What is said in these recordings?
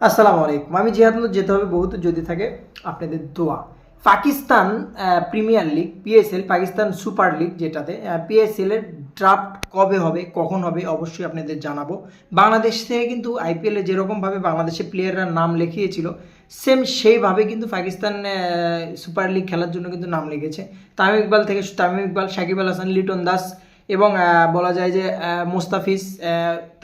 আসসালামু আলাইকুম। আমি জিহাদুল যেতে হবে বহুত যদি থাকে আপনাদের দোয়া। Pakistan Premier League, PSL, Pakistan Super League যেটাতে পিএসএল এর ড্রাফট কবে হবে, কখন হবে, অবশ্যই আপনাদের জানাব। বাংলাদেশ থেকে কিন্তু আইপিএলে যেরকমভাবে বাংলাদেশের প্লেয়াররা নাম লিখিয়েছিল সেম সেইভাবে কিন্তু পাকিস্তান সুপার লিগ খেলার জন্য কিন্তু নাম লিখেছে। তামিম ইকবাল থেকে তামিম ইকবাল সাকিব আল হাসান, লিটন দাস এবং বলা যায় যে মোস্তাফিজ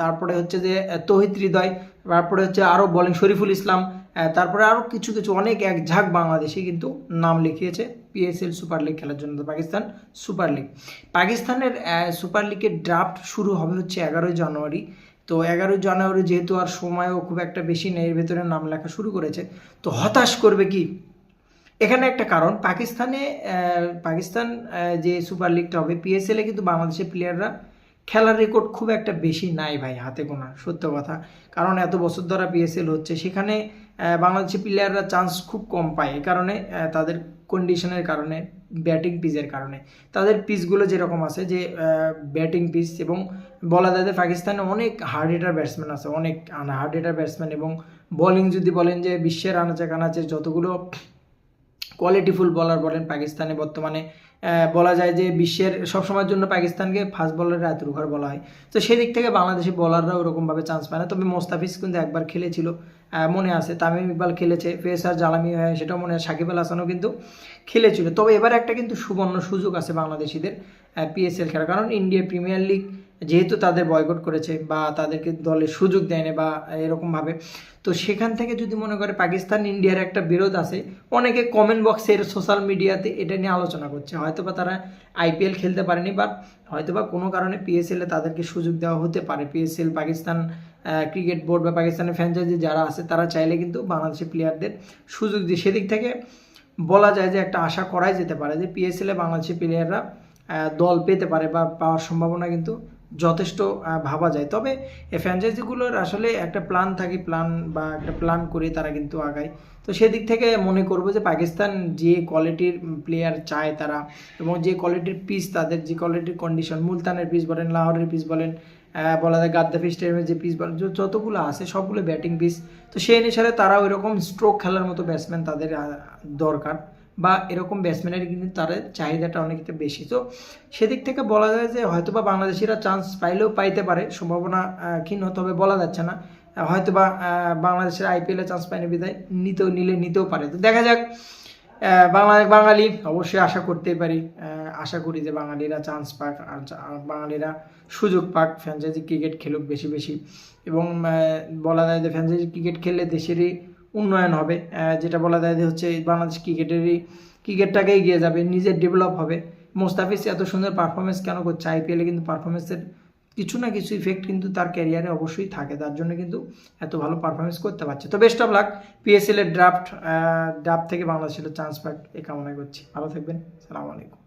তারপরে হচ্ছে যে তৌহিদ হৃদয়, তারপরে হচ্ছে আরও বলেন শরীফুল ইসলাম তারপরে আরও কিছু কিছু অনেক এক ঝাঁক বাংলাদেশি কিন্তু নাম লিখিয়েছে পিএসএল সুপার লিগ খেলার জন্য পাকিস্তান সুপার লিগ পাকিস্তানের সুপার লিগের ড্রাফট শুরু হবে হচ্ছে এগারোই জানুয়ারি। তো এগারোই জানুয়ারি যেহেতু আর সময়ও খুব একটা বেশি নেই, এর ভেতরে নাম লেখা শুরু করেছে, তো হতাশ করবে কি? এখানে একটা কারণ পাকিস্তানে পাকিস্তান যে সুপার লিগটা হবে পিএসএল এ কিন্তু বাংলাদেশের প্লেয়াররা খেলার রেকর্ড খুব একটা বেশি নাই ভাই হাতে গোনা সত্য কথা। কারণ এত বছর ধরা পিএসএল হচ্ছে সেখানে আহ, বাংলাদেশি প্লেয়াররা চান্স খুব কম পায় এই কারণে তাদের কন্ডিশনের কারণে ব্যাটিং পিচের কারণে। তাদের পিচগুলো যেরকম আছে যে ব্যাটিং পিচ এবং বলা যায় যে পাকিস্তানে অনেক হার্ড হিটার ব্যাটসম্যান আছে অনেক হার্ড হিটার ব্যাটসম্যান এবং বোলিং যদি বলেন যে বিশ্বের আনাচে কানাচে যতগুলো কোয়ালিটিফুল বলার বলেন পাকিস্তানে বর্তমানে বলা যায় যে বিশ্বের সবসময়ের জন্য পাকিস্তানকে ফাস্ট বলারের এত রুখার বলা হয়। তো সেদিক থেকে বাংলাদেশি বলাররা ওরকমভাবে চান্স পায় না। তবে মোস্তাফিজ কিন্তু একবার খেলেছিল মনে আছে, তামিম ইকবাল খেলেছে, ফেসার জালামি হয় সেটাও মনে হয় সাকিব আল হাসানও কিন্তু খেলেছিল। তবে এবার একটা কিন্তু সুবর্ণ সুযোগ আছে বাংলাদেশিদের পিএসএল খেলার। কারণ ইন্ডিয়া প্রিমিয়ার লিগ যেহেতু তাদের বয়কট করেছে বা তাদেরকে দলে সুযোগ দেয়নি বা এরকমভাবে তো সেখান থেকে যদি মনে করে পাকিস্তান ইন্ডিয়ার একটা বিরোধ আছে, অনেকে কমেন্ট বক্সের সোশ্যাল মিডিয়াতে এটা নিয়ে আলোচনা করছে। হয়তোবা তারা আইপিএল খেলতে পারেনি বা হয়তোবা কোনো কারণে পিএসএলে তাদেরকে সুযোগ দেওয়া হতে পারে। পিএসএল পাকিস্তান ক্রিকেট বোর্ড বা পাকিস্তানের ফ্র্যাঞ্চাইজি যারা আছে, তারা চাইলে কিন্তু বাংলাদেশি প্লেয়ারদের সুযোগ দিয়ে, সেদিক থেকে বলা যায় যে একটা আশা করাই যেতে পারে যে পিএসএলে বাংলাদেশি প্লেয়াররা দল পেতে পারে বা পাওয়ার সম্ভাবনা কিন্তু যথেষ্ট ভাবা যায়। তবে এই ফ্র্যাঞ্চাইজিগুলোর আসলে একটা প্ল্যান থাকে প্ল্যান বা একটা প্ল্যান করে তারা কিন্তু আগায়। তো সেদিক থেকে মনে করব যে পাকিস্তান যে কোয়ালিটির প্লেয়ার চায় তারা এবং যে কোয়ালিটির পিস তাদের, যে কোয়ালিটির কন্ডিশন মুলতানের পিস বলেন, লাহোরের পিস বলেন বলা যায় গাদ্দাফি স্টেডিয়ামের যে পিস বলেন যতগুলো আছে সবগুলো ব্যাটিং পিস তো সেই অনুসারে তারা ওই রকম স্ট্রোক খেলার মতো ব্যাটসম্যান তাদের দরকার। বা এরকম ব্যাটসম্যানের কিন্তু তাদের চাহিদাটা অনেকটা বেশি। তো সেদিক থেকে বলা যায় যে হয়তো বা বাংলাদেশিরা চান্স পাইলেও পাইতে পারে সম্ভাবনা ক্ষীণ তবে বলা যাচ্ছে না। হয়তো বা বাংলাদেশের আইপিএলে চান্স পায়নি বিদায় নিতেও নিলে নিতেও পারে। তো দেখা যাক আহ, বাংলা বাঙালি অবশ্যই আশা করতেই পারি। আশা করি যে বাঙালিরা চান্স পাক বাঙালিরা সুযোগ পাক ফ্র্যাঞ্চাইজি ক্রিকেট খেলুক বেশি বেশি। এবং বলা যায় যে ফ্র্যাঞ্চাইজি ক্রিকেট খেললে দেশেরই উন্নয়ন হবে। যেটা বলা যায় যে হচ্ছে বাংলাদেশ ক্রিকেটেরই ক্রিকেটটাকে এগিয়ে যাবে নিজের ডেভেলপ হবে। মোস্তাফিজ এত সুন্দর পারফরমেন্স কেন করছে? আইপিএলে কিন্তু পারফরমেন্সের কিছু না কিছু ইফেক্ট কিন্তু তার ক্যারিয়ারে অবশ্যই থাকে। তার জন্য কিন্তু এত ভালো পারফরমেন্স করতে পারছে। তো বেস্ট অফ লাক পিএসএল এর ড্রাফট ড্রাফট থেকে বাংলাদেশের চান্স পাক এই কামনা করছি। ভালো থাকবেন। সালাম আলাইকুম।